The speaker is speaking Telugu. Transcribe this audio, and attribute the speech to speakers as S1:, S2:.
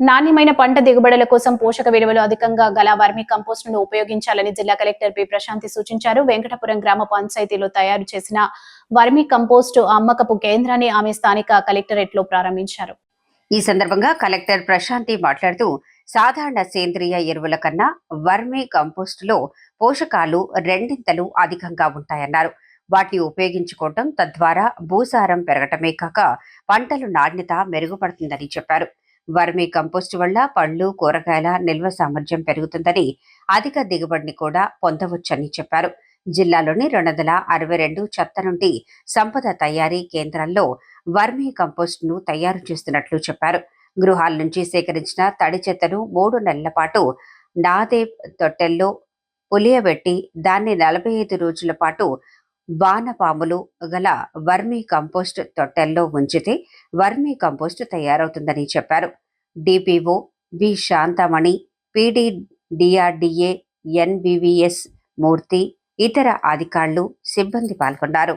S1: నాణ్యమైన పంట దిగుబడుల కోసం పోషక విలువలు అధికంగా గల వర్మి కంపోస్ట్ను ఉపయోగించాలని జిల్లా కలెక్టర్ పి. ప్రశాంతి సూచించారు. వెంకటపురం గ్రామ పంచాయతీలో తయారు చేసిన వర్మి కంపోస్ట్ అమ్మకపు కేంద్రాన్ని ఆమె స్థానిక కలెక్టరేట్లో ప్రారంభించారు.
S2: ఈ సందర్భంగా కలెక్టర్ ప్రశాంతి మాట్లాడుతూ సాధారణ సేంద్రియ ఎరువుల కన్నా వర్మీ కంపోస్టులో పోషకాలు రెండింతలు అధికంగా ఉంటాయన్నారు. వాటిని ఉపయోగించుకోవటం తద్వారా భూసారం పెరగటమే కాక పంటల నాణ్యత మెరుగుపడుతుందని చెప్పారు. వర్మీ కంపోస్ట్ వల్ల పళ్ళు కూరగాయల నిల్వ సామర్థ్యం పెరుగుతుందని అధిక దిగుబడిని కూడా పొందవచ్చని చెప్పారు. జిల్లాలోని రెండు వందల అరవై రెండు చెత్త నుండి సంపద తయారీ కేంద్రాల్లో వర్మీ కంపోస్ట్ను తయారు చేస్తున్నట్లు చెప్పారు. గృహాల నుంచి సేకరించిన తడి చెత్తను మూడు నెలల పాటు నాదే తొట్టెల్లో పులియబెట్టి దాన్ని నలభై ఐదు రోజుల పాటు వానపాములు గల వర్మీ కంపోస్ట్ తొట్టెల్లో ఉంచితే వర్మీ కంపోస్ట్ తయారవుతుందని చెప్పారు. డిపిఓ వి శాంతమణి పిడి డిఆర్డిఏ ఎన్వివిఎస్ మూర్తి ఇతర అధికారులు సిబ్బంది పాల్గొన్నారు.